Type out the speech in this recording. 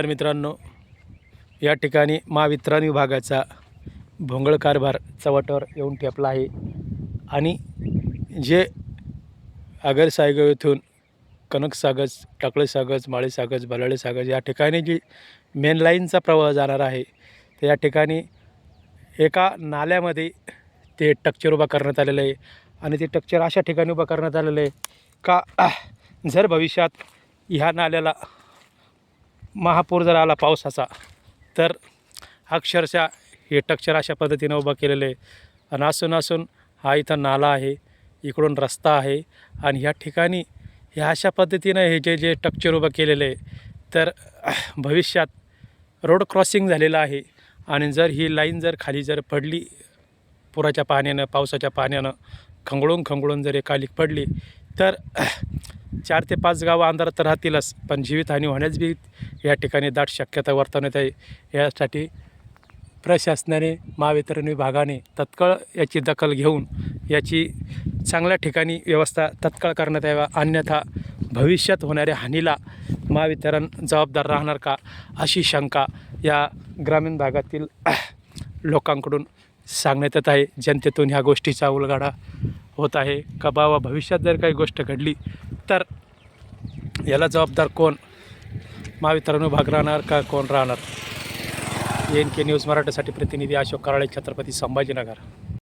तर मित्रांनो. या ठिकाणी महावितरण विभागाचा भोंगळ कारभार चव्हाट्यावर येऊन ठेपला आहे. आणि जे आगरसायगाव येथून कनक सागज टाकळे सागज बलाळे सागज या ठिकाणी जी मेन लाईनचा प्रवाह जाणार आहे तर या ठिकाणी एका नाल्यामध्ये ते टक्चर उभा करण्यात आलेलं आहे. आणि ते टक्चर अशा ठिकाणी उभं करण्यात आलेलं आहे का जर भविष्यात ह्या नाल्याला महापूर जर आला पावसाचा तर अक्षरशः हे टक्चर अशा पद्धतीनं उभं केलेलं आहे. आणि असून असून हा इथं नाला आहे इकडून रस्ता आहे आणि ह्या ठिकाणी ह्या अशा पद्धतीनं हे जे जे टक्चर उभं केलेलं आहे तर भविष्यात रोड क्रॉसिंग झालेलं आहे. आणि जर ही लाईन जर खाली जर पडली पुराच्या पाण्यानं पावसाच्या पाण्यानं खंगळून खंगळून जर एकालिक पडली तर चार ते पाच गावं अंधारात तर राहतीलच पण जीवितहानी होण्यास बी या ठिकाणी दाट शक्यता वर्तवण्यात आहे. यासाठी प्रशासनाने महावितरण विभागाने तत्काळ याची दखल घेऊन याची चांगल्या ठिकाणी व्यवस्था तत्काळ करण्यात यावा. अन्यथा भविष्यात होणाऱ्या हानीला महावितरण जबाबदार राहणार का अशी शंका या ग्रामीण भागातील लोकांकडून सांगण्यात येत आहे. जनतेतून ह्या गोष्टीचा उलगाडा होत आहे. का बाबा भविष्यात जर काही गोष्ट घडली तर याला जबाबदार कोण? महावितरण विभाग राहणार का कोण राहणार? एन के न्यूज मराठीसाठी प्रतिनिधी अशोक कराळे छत्रपती संभाजीनगर.